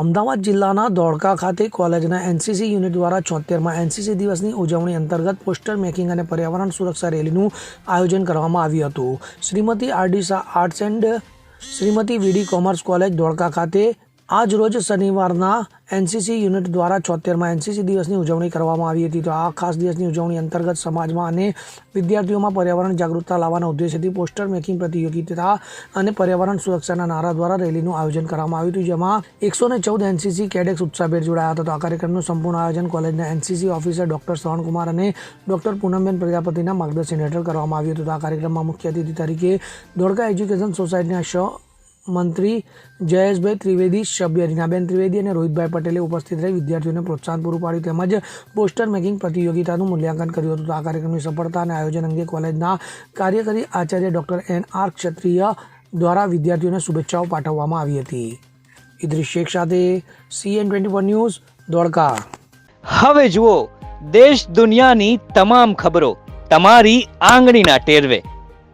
અમદાવાદ જિલ્લાના ધોળકા ખાતે કોલેજના એનસીસી યુનિટ દ્વારા છોતેરમાં એનસીસી દિવસની ઉજવણી અંતર્ગત પોસ્ટર મેકિંગ અને પર્યાવરણ સુરક્ષા રેલીનું આયોજન કરવામાં આવ્યું હતું. Shrimati R D Shah arts and Shrimati V D commerce college Dholka ખાતે આજ રોજ શનિવારના એનસીસી યુનિટ દ્વારા છોતેરમાં એનસીસી દિવસની ઉજવણી કરવામાં આવી હતી. તો આ ખાસ દિવસની ઉજવણી અંતર્ગત સમાજમાં અને વિદ્યાર્થીઓમાં પર્યાવરણ જાગૃતતા લાવવાના ઉદ્દેશ્યથી પોસ્ટર મેકિંગ પ્રતિયોગિતા અને પર્યાવરણ સુરક્ષાના નારા દ્વારા રેલીનું આયોજન કરવામાં આવ્યું હતું, જેમાં એકસો ને ચૌદ એનસીસી કેડેક્સ ઉત્સાહભેર જોડાયા હતા. તો આ કાર્યક્રમનું સંપૂર્ણ આયોજન કોલેજના એનસીસી ઓફિસર ડોક્ટર શ્રવણકુમાર અને ડોક્ટર પૂનમબેન પ્રજાપતિના માર્ગદર્શન હેઠળ કરવામાં આવ્યું હતું. આ કાર્યક્રમમાં મુખ્ય અતિથિ તરીકે ધોળકા એજ્યુકેશન સોસાયટીના શ મંત્રી જયેશભાઈ ત્રિવેદી, સભ્ય રીનાબેન ત્રિવેદી અને રોહિતભાઈ પટેલે ઉપસ્થિત રહી વિદ્યાર્થીઓને પ્રોત્સાહન પૂરું પાડ્યું. તેમજ પોસ્ટર મેકિંગ પ્રતિયોગિતાનું મૂલ્યાંકન કર્યું હતું. આ કાર્યક્રમની સફળતા અને આયોજન અંગે કોલેજના કાર્યકારી આચાર્ય ડૉક્ટર એન આર ક્ષત્રિય દ્વારા વિદ્યાર્થીઓને શુભેચ્છાઓ પાઠવવામાં આવી હતી. ઇદ્રિસ શેખ સાથે CN twenty four news, Dholka. હવે જુઓ, દેશ દુનિયાની તમામ ખબરો તમારી આંગળીના ટેરવે.